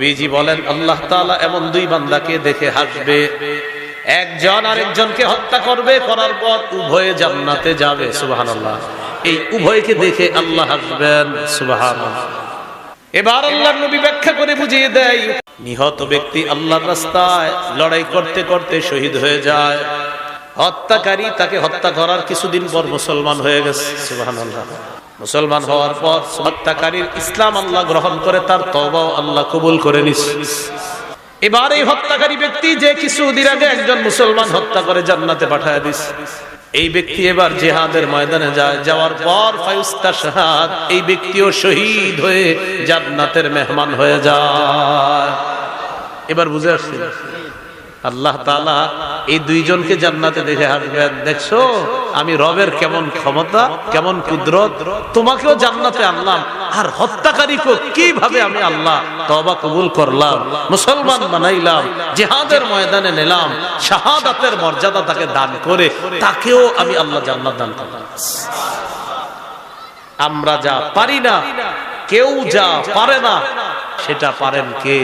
নবীজি বলেন, আল্লাহ তাআলা এমন দুই বান্দাকে দেখে হাসবে। একজন আরেকজনকে হত্যা করবে, করার পর উভয়ে জান্নাতে যাবে, সুবহানাল্লাহ। এই উভয়কে দেখে আল্লাহ হাসবেন, সুবহানাল্লাহ। এবার আল্লাহর নবী ব্যাখ্যা করে বুঝিয়ে দেয়, নিহত ব্যক্তি আল্লাহর রাস্তায় লড়াই করতে করতে শহীদ হয়ে যায়। হত্যাকারী তাকে হত্যা করার কিছুদিন পর মুসলমান হয়ে গেছে, সুবহানাল্লাহ। মুসলমান হওয়ার পর হত্যাকারীর ইসলাম আল্লাহ গ্রহণ করে তার তবাও আল্লাহ কবুল করে নিস। এবার এই হত্যাকারী ব্যক্তি যে কিছুদিন আগে একজন মুসলমান হত্যা করে জান্নাতে পাঠায় দিস। এই ব্যক্তি এবার জেহাদের ময়দানে যায়, যাওয়ার পর ফায়ুস্তা শাহাদ এই ব্যক্তিও শহীদ হয়ে জান্নাতের মেহমান হয়ে যায়। এবার বুঝে আসছি, আল্লাহ তাআলা এই দুইজনকে জান্নাতে দেখে হাসবেন দেখছ? আমি রবের কেমন ক্ষমতা, কেমন কুদরত? তোমাকেও জান্নাতে আনলাম। আর হত্যাকারীকে কীভাবে আমি আল্লাহ তবা কবুল করলাম? মুসলমান বানাইলাম, জিহাদের ময়দানে নিলাম, শাহাদাতের মর্যাদা তাকে দান করে, তাকেও আমি আল্লাহ জান্নাত দান করলাম। আমরা যা পারি না, কেউ যা পারে না, সেটা পারেন কে?